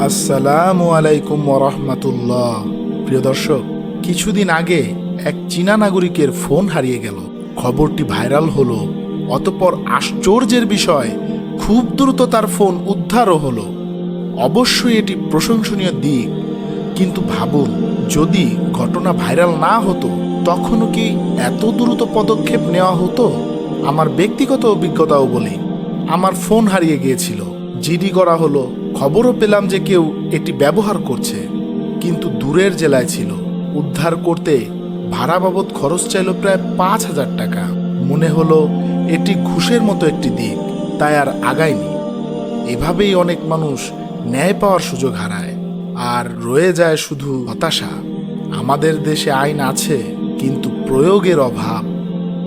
আসসালামু আলাইকুম রহমতুল্লাহ। প্রিয় দর্শক, কিছুদিন আগে এক চীনা নাগরিকের ফোন হারিয়ে গেল। খবরটি ভাইরাল হলো, অতপর আশ্চর্যের বিষয়, খুব দ্রুত তার ফোন উদ্ধারও হলো। অবশ্যই এটি প্রশংসনীয় দিক, কিন্তু ভাবুন, যদি ঘটনা ভাইরাল না হতো, তখনও কি এত দ্রুত পদক্ষেপ নেওয়া হতো? আমার ব্যক্তিগত অভিজ্ঞতাও বলি, আমার ফোন হারিয়ে গিয়েছিল, জিডি করা হলো খবরও পেলাম যে কেউ এটি ব্যবহার করছে, কিন্তু দূরের জেলায় ছিল। উদ্ধার করতে ভাড়া বাবদ খরচ চাইল প্রায় পাঁচ হাজার টাকা। মনে হলো এটি ঘুষের মতো একটি দিক, তাই আর আগায়নি। এভাবেই অনেক মানুষ ন্যায় পাওয়ার সুযোগ হারায়, আর রয়ে যায় শুধু হতাশা। আমাদের দেশে আইন আছে, কিন্তু প্রয়োগের অভাব।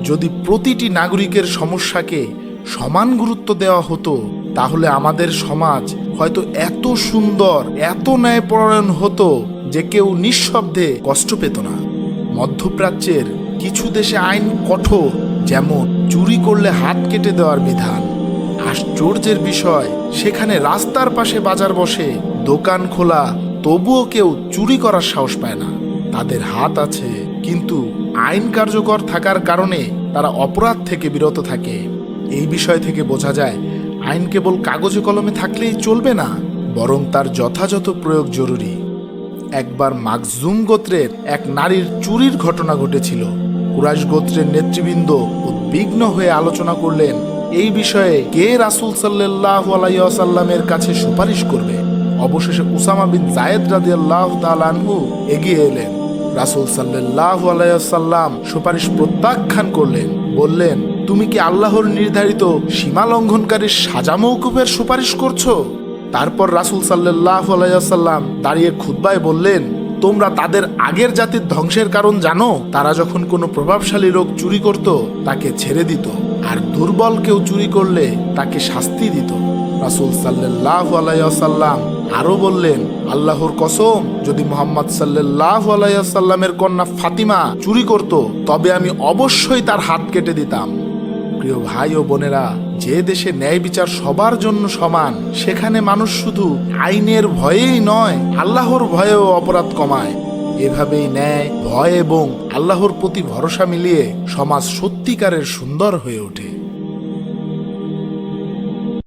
যদি প্রতিটি নাগরিকের সমস্যাকে সমান গুরুত্ব দেওয়া হতো, তাহলে আমাদের সমাজ হয়তো এত সুন্দর, এত ন্যায়পরায়ণ হতো যে কেউ নিঃশব্দে কষ্ট পেত না। মধ্যপ্রাচ্যের কিছু দেশে আইন কঠোর, যেমন চুরি করলে হাত কেটে দেওয়ার বিধান। আশ্চর্যের বিষয়, সেখানে রাস্তার পাশে বাজার বসে, দোকান খোলা, তবুও কেউ চুরি করার সাহস পায় না। তাদের হাত আছে, কিন্তু আইন কার্যকর থাকার কারণে তারা অপরাধ থেকে বিরত থাকে। এই বিষয় থেকে বোঝা যায় আইন কেবল কাগজে কলমে থাকলেই চলবে না, বরং তার যথাযথ প্রয়োগ জরুরি। একবার মাকজুম গোত্রের এক নারীর চুরির ঘটনা ঘটেছিল। কুরাইশ গোত্রের নেতৃবৃন্দ উদ্বিগ্ন হয়ে আলোচনা করলেন, এই বিষয়ে কে রাসুল সাল্লাহ আলাইসাল্লামের কাছে সুপারিশ করবে? অবশেষে উসামা বিন জায়েদ রাজি আল্লাহ তালানহু এগিয়ে এলেন। রাসুল সাল্লাহ আলাইসাল্লাম সুপারিশ প্রত্যাখ্যান করলেন, বললেন তুমি কি আল্লাহর নির্ধারিত সীমা লঙ্ঘনকারীর সাজা মৌকুফের সুপারিশ করছ? তারপর রাসুল সাল্লাহ আলাইসাল্লাম দাঁড়িয়ে খুদ্বায় বললেন, তোমরা তাদের আগের জাতির ধ্বংসের কারণ জানো? তারা যখন কোনো প্রভাবশালী লোক চুরি করত, তাকে ছেড়ে দিত। আর দুর্বল কেউ চুরি করলে তাকে শাস্তি দিত। রাসুল সাল্লাহ আলাইসাল্লাম আরও বললেন, আল্লাহর কসম, যদি মোহাম্মদ সাল্লাহ আলাইসাল্লামের কন্যা ফাতিমা চুরি করত, তবে আমি অবশ্যই তার হাত কেটে দিতাম। প্রিয় ভাই ও বোনেরা, যে দেশে ন্যায় বিচার সবার জন্য সমান, সেখানে মানুষ শুধু আইনের ভয়েই নয়, আল্লাহর ভয়েও অপরাধ কমায়। এভাবেই ন্যায়, ভয় এবং আল্লাহর প্রতি ভরসা মিলিয়ে সমাজ সত্যিকারের সুন্দর হয়ে ওঠে।